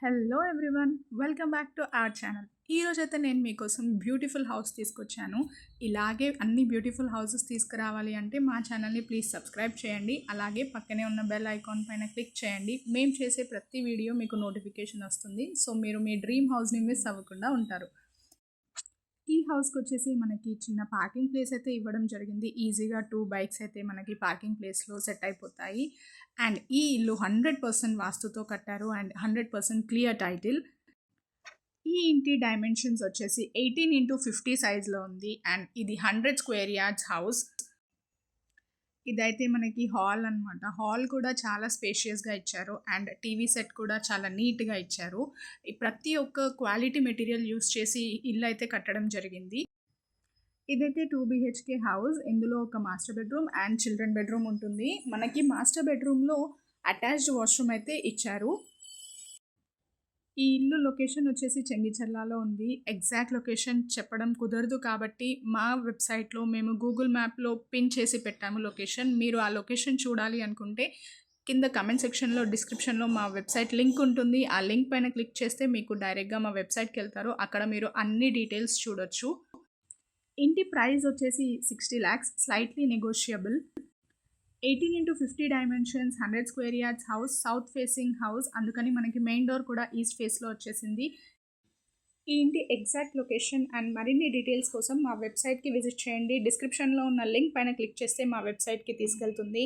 Hello everyone welcome back to our channel ఈరోజు అయితే నేను మీకోసం బ్యూటిఫుల్ హౌస్ తీసుకొచ్చాను. ఇలాగే అన్ని బ్యూటిఫుల్ హౌసెస్ తీసుకురావాలి అంటే మా ఛానల్ని ప్లీజ్ సబ్స్క్రైబ్ చేయండి. అలాగే పక్కనే ఉన్న బెల్ ఐకాన్ పైన క్లిక్ చేయండి. మేము చేసే ప్రతి వీడియో మీకు నోటిఫికేషన్ వస్తుంది. సో మీరు మీ డ్రీమ్ హౌస్ని మిస్ అవ్వకుండా ఉంటారు. ఈ హౌస్కి వచ్చేసి మనకి చిన్న పార్కింగ్ ప్లేస్ అయితే ఇవ్వడం జరిగింది. ఈజీగా టూ బైక్స్ అయితే మనకి పార్కింగ్ ప్లేస్లో సెట్ అయిపోతాయి. అండ్ ఈ ఇల్లు హండ్రెడ్ పర్సెంట్ వాస్తుతో కట్టారు and hundred percent clear title. ఈ ఇంటి డైమెన్షన్స్ వచ్చేసి ఎయిటీన్ ఇంటూ ఫిఫ్టీ సైజ్లో ఉంది అండ్ ఇది హండ్రెడ్ స్క్వేర్ యార్డ్స్ హౌస్. ఇదైతే మనకి హాల్ అన్నమాట. హాల్ కూడా చాలా స్పేషియస్గా ఇచ్చారు. అండ్ టీవీ సెట్ కూడా చాలా నీట్గా ఇచ్చారు. ప్రతి ఒక్క క్వాలిటీ మెటీరియల్ యూస్ చేసి ఇల్లు అయితే కట్టడం జరిగింది. ఇదైతే టూ బిహెచ్కే హౌస్. ఇందులో ఒక master bedroom and children bedroom ఉంటుంది. మనకి మాస్టర్ బెడ్రూమ్లో అటాచ్డ్ వాష్రూమ్ అయితే ఇచ్చారు. ఈ ఇల్లు లొకేషన్ వచ్చేసి చెంగిచెర్లాలో ఉంది. ఎగ్జాక్ట్ లొకేషన్ చెప్పడం కుదరదు కాబట్టి మా వెబ్సైట్లో మేము గూగుల్ మ్యాప్లో పిన్ చేసి పెట్టాము లొకేషన్ మీరు ఆ లొకేషన్ చూడాలి అనుకుంటే కింద కమెంట్ సెక్షన్లో డిస్క్రిప్షన్లో మా వెబ్సైట్ లింక్ ఉంటుంది. ఆ లింక్ పైన క్లిక్ చేస్తే మీకు డైరెక్ట్గా మా వెబ్సైట్కి వెళ్తారు. అక్కడ మీరు అన్ని డీటెయిల్స్ చూడొచ్చు. ఇంటి ప్రైస్ వచ్చేసి sixty lakhs slightly negotiable eighteen into fifty dimensions hundred square yards house south facing house అందుకని మనకి మెయిన్ డోర్ కూడా ఈస్ట్ ఫేస్లో వచ్చేసింది. ఈ ఇంటి ఎగ్జాక్ట్ లొకేషన్ అండ్ మరిన్ని డీటెయిల్స్ కోసం మా వెబ్సైట్కి విజిట్ చేయండి. డిస్క్రిప్షన్లో ఉన్న లింక్ పైన క్లిక్ చేస్తే మా వెబ్సైట్కి తీసుకెళ్తుంది.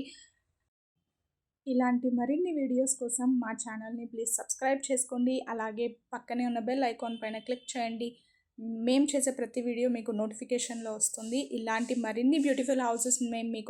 ఇలాంటి మరిన్ని వీడియోస్ కోసం మా ఛానల్ని ప్లీజ్ సబ్స్క్రైబ్ చేసుకోండి. అలాగే పక్కనే ఉన్న బెల్ ఐకాన్ పైన క్లిక్ చేయండి. మేము చేసే ప్రతి వీడియో మీకు నోటిఫికేషన్లో వస్తుంది. ఇలాంటి మరిన్ని బ్యూటిఫుల్ హౌసెస్ మేము మీకు